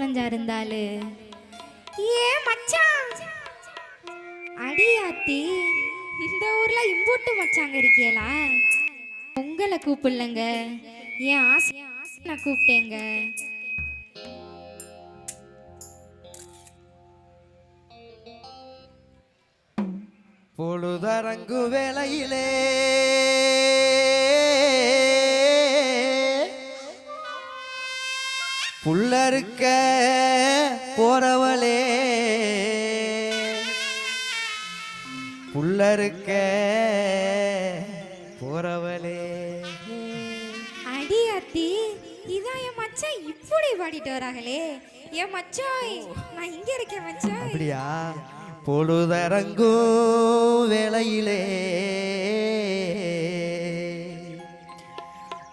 தொலைஞ்சா இருந்தாலு ஏ மச்சான் அடியாத்தி இந்த ஊர்ல இம்போட்டு மச்சாங்க இருக்கியலா? உங்களை கூப்பிடலங்க. என் ஆசை நான் கூப்பிட்டேங்க. பொழுதரங்கு வேளையிலே புல்லறுக்க போறவளே. புல்லறுக்க போறவளே. அடியாத்தி இதான் என் மச்சான் இப்படி பாடிட்டு வராங்களே. என் மச்சாய் நான் இங்க இருக்கேன் மச்சாய். அப்படியா? பொழுதரங்கும் வேளையிலே.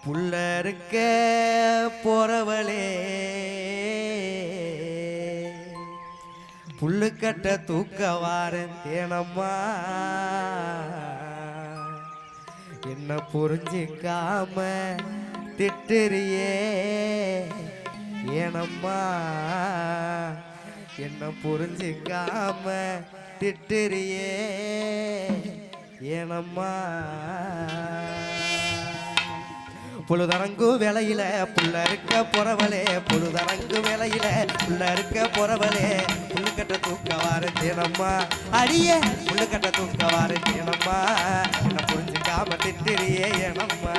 புல்லறுக்க போறவளே. புல்லுக்கட்ட தூக்க வாரன் தேனம்மா. என்ன புரிஞ்சிக்காம திட்டுறியே ஏனம்மா. என்ன புரிஞ்சிக்காம திட்டுறியே ஏனம்மா. பொழுதரங்கு வேலையில புள்ள இருக்க பொறவலே பொழுதரங்கு வேலையில புள்ள இருக்க பொறவலே புல்லுக்கட்ட தூக்க வார தேனம்மா அடியே புல்லுக்கட்ட தூக்க வார தேனம்மா என்ன புரிஞ்சுக்காம திட்டுறியே ஏனம்மா.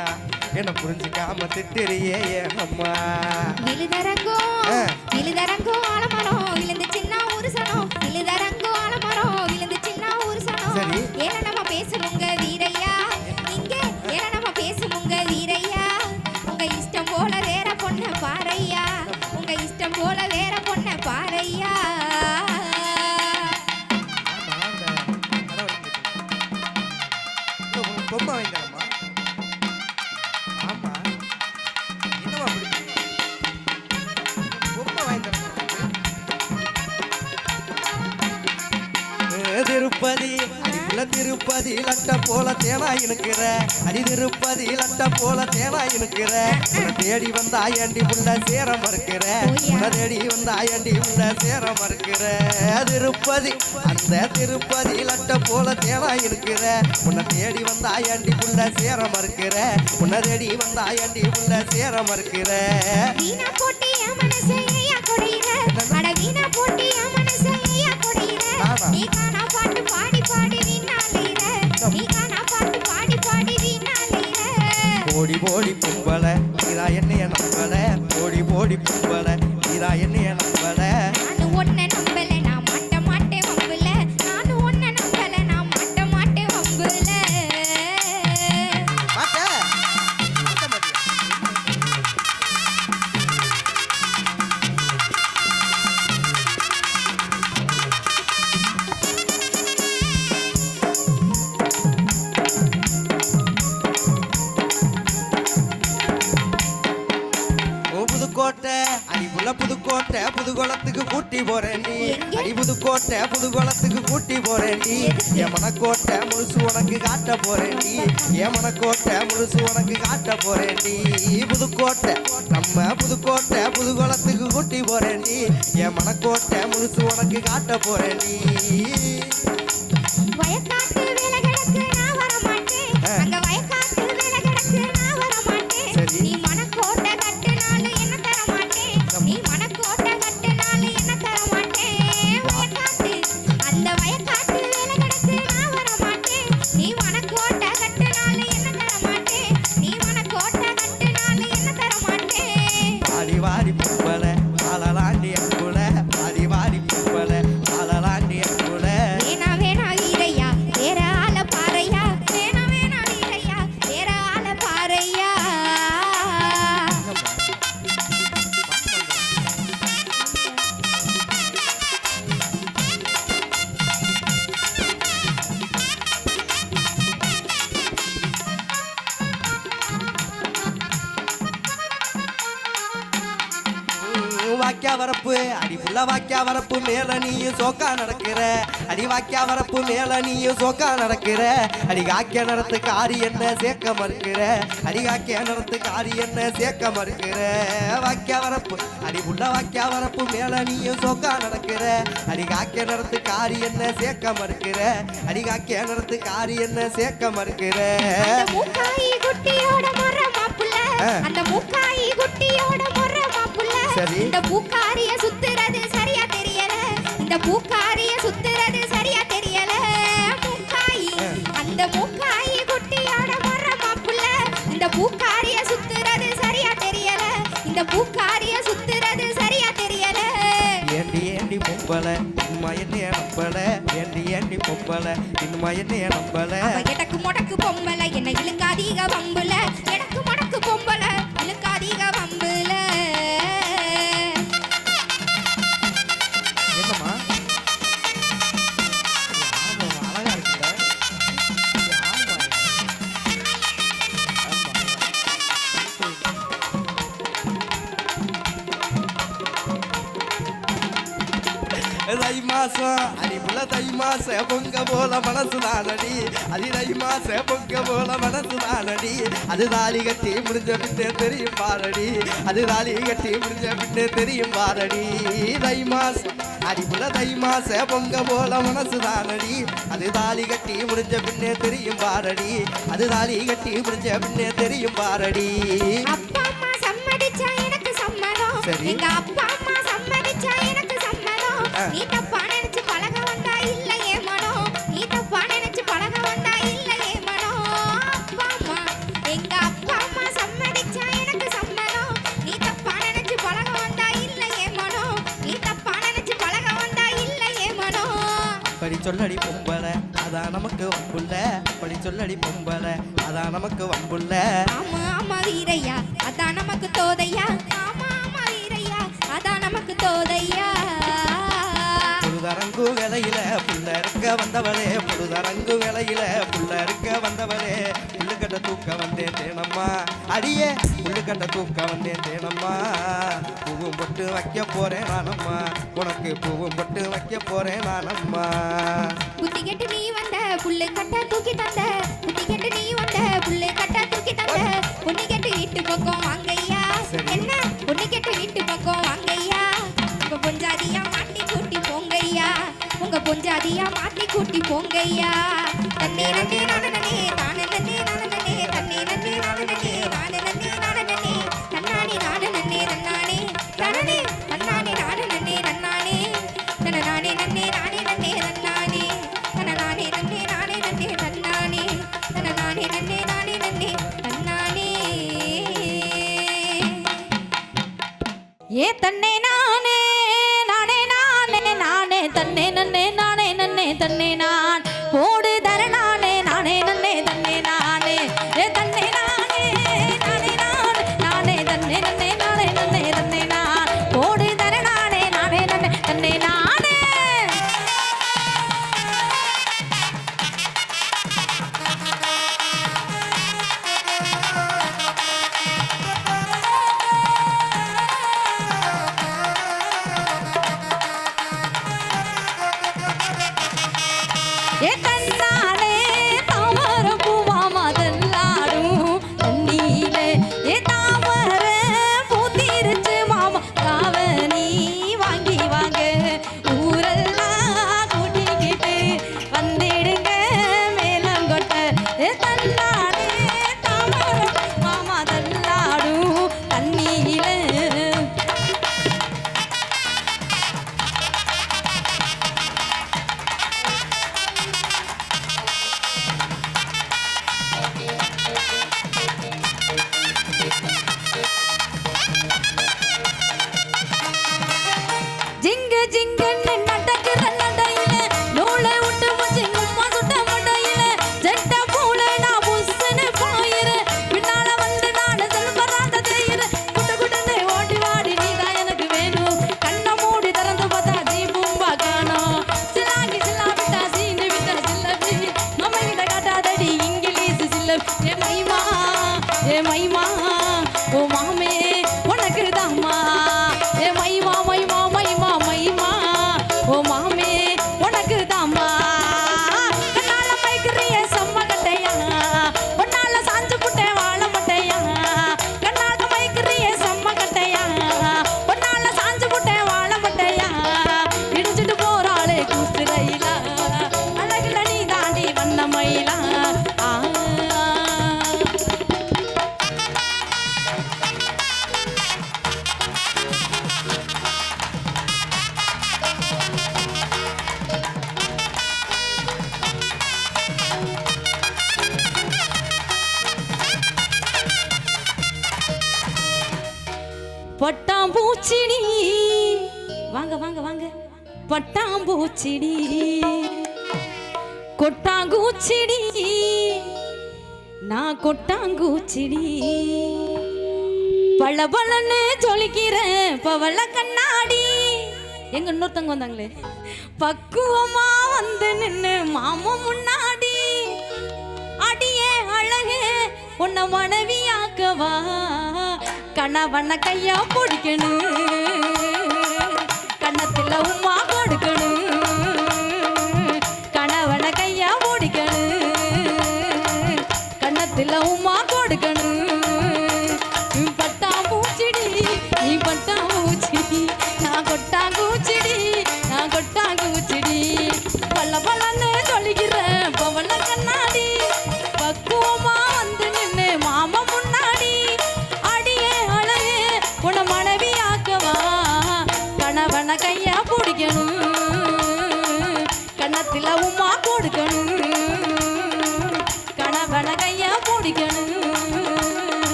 என்ன புரிஞ்சுக்காம திட்டுறியே ஏனம்மா. விழுதரங்கோ ஆ. திருப்பதி. அடிக்குள்ள திருப்பதி லட்ட போல தேனா இழுக்கிற. அடி திருப்பதி லட்ட போல தேனா இழுக்கிற. தேடி வந்தா ஏண்டி உள்ள சேர மறுக்கிற? தேடி வந்தா ஏண்டி உள்ள சேர மறுக்கிற? திருப்பதி அந்த திருப்பதி லட்ட போல தேனா இழுக்கிற. உன்னை தேடி வந்தா ஏண்டி உள்ள சேர மறுக்கிற? உன்னை தேடி வந்தா ஏண்டி உள்ள சேர மறுக்கிற? புதுக்கோட்டை. அடிபுள்ள புதுக்கோட்டை புதுகுளத்துக்கு கூட்டி போறேன்டி எங்க? அடி புதுக்கோட்டை புதுகுளத்துக்கு கூட்டி போறேன்டி என் மனக்கோட்டை முழுசு உனக்கு காட்ட போறேன்டி என் மனக்கோட்டை முழுசு உனக்கு காட்ட போறேன்டி புதுக்கோட்டை நம்ம புதுக்கோட்டை புதுகுளத்துக்கு கூட்டி போறேன்டி என் மனக்கோட்டை முழுசு உனக்கு காட்ட போறேன்டி வயக்காட்டு புள்ள வாக்கியா வரப்பு மேல நீயும் சோக்கா நடக்கிற. அடி வாக்கியா வரப்பு மேல நீயும் சோக்கா நடக்கிற. அடி காக்கிய நடத்து காரி என்ன சேர்க்க மறுக்கிற. அடி காக்கிய நடத்து காரி என்ன சேர்க்க மறுக்கிற. வாக்கியா வரப்பு அடி புள்ள வாக்கியா வரப்பு மேல நீயும் சோக்கா நடக்கிற. அடி காக்கிய நடத்து காரி என்ன சேர்க்க மறுக்கிற. அடி காக்கிய நடத்து காரி என்ன சேர்க்க மறுக்கிற. அந்த மூக்காயி குட்டியோட முறை மாப்புள்ள. அந்த மூக்காயி குட்டியோட சரி. இந்த பூக்காரிய சுத்துறது சரியா தெரியல. இந்த பூக்காரிய சுத்துறது சரியா தெரியல. மூக்காயி. அந்த மூக்காயி குட்டியோட முறை மாப்புள்ள இந்த பூக்காரிய சுத்துறது சரியா தெரியல. இந்த பூக்காரிய சுத்துறது சரியா தெரியல. ஏண்டி ஏண்டி பொம்பள இன்னுமா என்ன நம்பல. ஏண்டி ஏண்டி பொம்பள இன்னுமா என்ன நம்பல. எடக்கு முடக்கு பொம்பளை என்ன இழுக்காதீக வம்புல. எடக்கு மாசம் அடிப்புள்ள தை மாச பொங்க போல மனசு தானடி அடி தை மாச பொங்க போல மனசு தானடி அது தாலி கட்டி முடிஞ்ச பின்னே தெரியும் பாரடி. அது தாலி கட்டி முடிஞ்ச பின்னே தெரியும் பாரடி. தை மாசம் அடிப்புள்ள தை மாச பொங்க போல மனசு தானடி அது தாலி கட்டி முடிஞ்ச பின்னே தெரியும் பாரடி. அது தாலி கட்டி முடிஞ்ச பின்னே தெரியும் பாரடி. அப்பா அம்மா சம்மதிச்சா எனக்கு சம்மதம். சரி. எங்க அப்பா அம்மா சம்மதிச்சா எனக்கு சம்மதம். நீ தப்பா சொல்லடி பொம்பள. அதான் நமக்கு வம்புள்ள. படி சொல்லடி பொம்பள. அதான் நமக்கு வம்புள்ள. ஆமா ஆமா வீரையா. அதான் நமக்கு தோதையா. ஆமா ஆமா வீரையா. அதான் நமக்கு தோதையா. புழுதரங்கு வேலையில புள்ள இருக்க வந்தவளே. புழுதரங்கு வேலையில புள்ள இருக்க வந்தவளே. புள்ளுக்கட்ட தூக்க வந்தேன் தேனம்மா. அடியே புள்ளுக்கட்ட தூக்க வந்தேன் தேனம்மா. பூவும் பொட்டு வைக்க போறேன் நானம்மா. உனக்கு பூவும் பொட்டு வைக்க போறேன் நானம்மா. புத்தி கெட்டு நீ வந்த புல்லு கட்ட தூக்கி தந்த. புத்தி கெட்டு நீ வந்த புல்லு கட்ட தூக்கி தந்த. பொண்ணு கெட்டு வீட்டு பக்கம் வாங்கய்யா. சரி. என்ன? பொண்ணு கெட்டு வீட்டு பக்கம் வாங்கய்யா. உங்க பொஞ்சாதியா மாட்டி கூட்டி போங்கய்யா. உங்க பொஞ்சாதியா மாட்டி கூட்டி போங்கய்யா. தண்ணே நன்னே நானே கொட்டாங்குச்சிடி கொட்டாங்குச்சிடி நான் கொட்டாங்குச்சிடி பல பலன்னு சொலிக்கிற பவள கண்ணாடி. எங்க இன்னொருத்தங்க வந்தாங்களே? பக்குவமா வந்து நின்னு மாமா முன்னாடி. அடியே அழகு உன்னை மனைவியாக்கவா? கணவன கையா பிடிக்கணும். கண்ணத்துல உமா கொடுக்கணும்.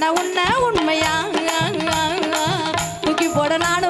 நான் உன்னை உண்மையா? தூக்கி போடலான்னு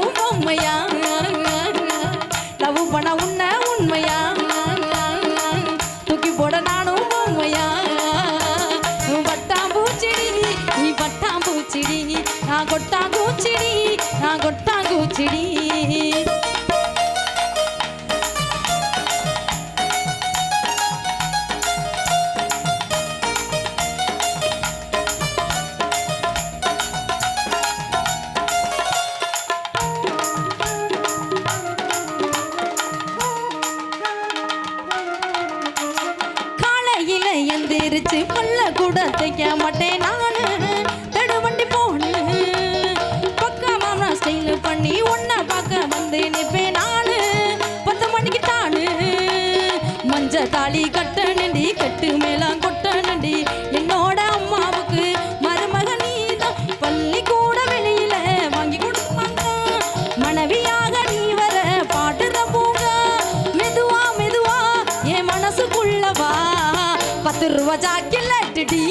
ದುರ್ವಜಾಗಿಲ್ಲಟ್ಟಿ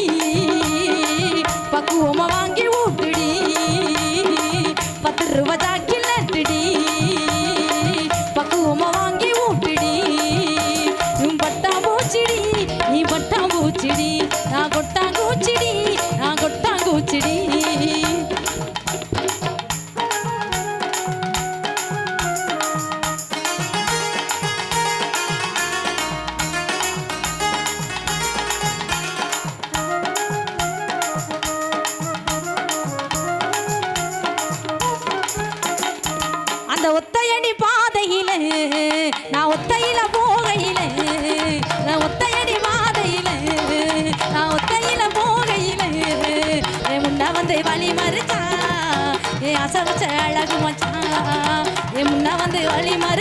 ಪಕ್ಕು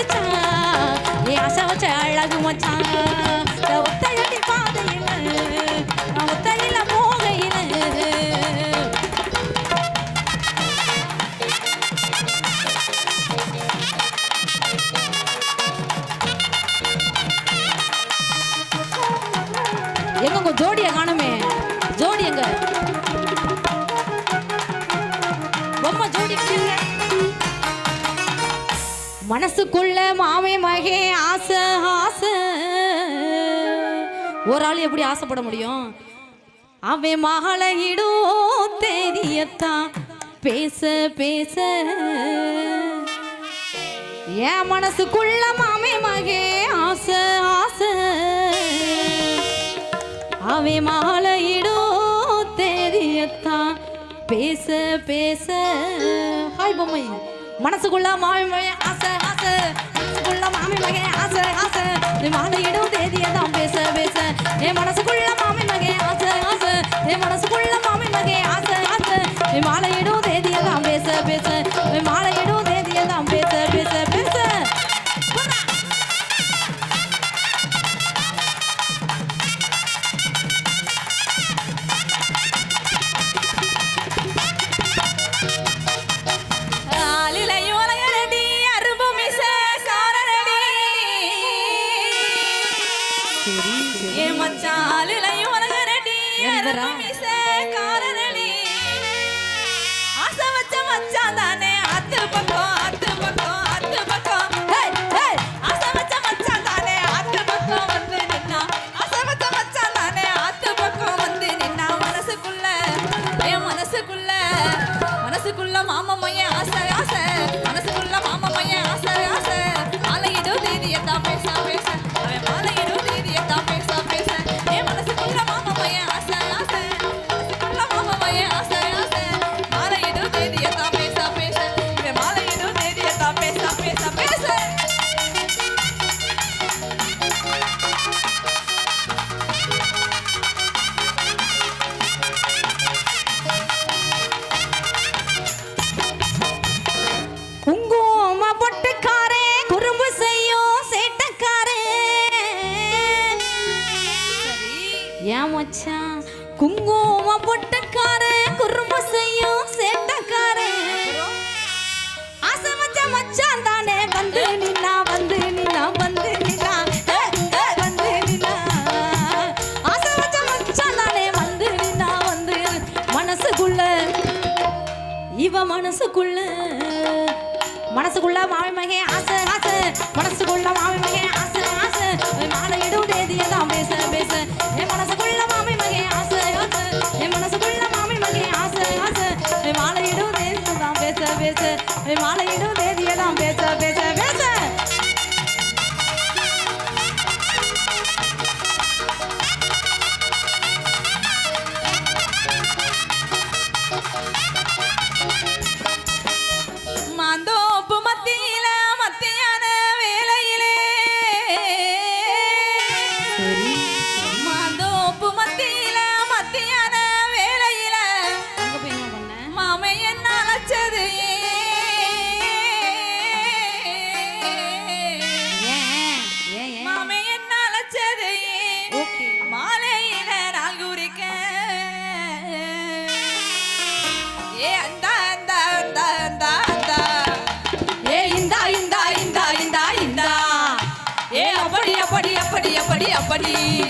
மச்சான் நீ ஆசை வச்ச அழகு மச்சான் ஒத்தையடி பாதையில் ஒத்தையில மூகையில் எங்க ஜோடியை காணும்? மனசுக்குள்ள மாமே மகே ஆசை ஆசை. ஒரு ஆள் எப்படி ஆசைப்பட முடியும்? அவன் மகளையிடும் தெரியத்தான் பேச பேச. என் மனசுக்குள்ள மாமே மகே ஆசை ஆசை. அவன் மகளையிடும் தெரியத்தான் பேச பேச. ஹாய் பொம்மை. மனசுக்குள்ள மாவி ஆசை உள்ள மாமி மகன் ஆசை ஆசை. நீ மாலையிடும் தேதியை தான் பேச பேச. என் மனசுக்குள்ள verdad. everybody.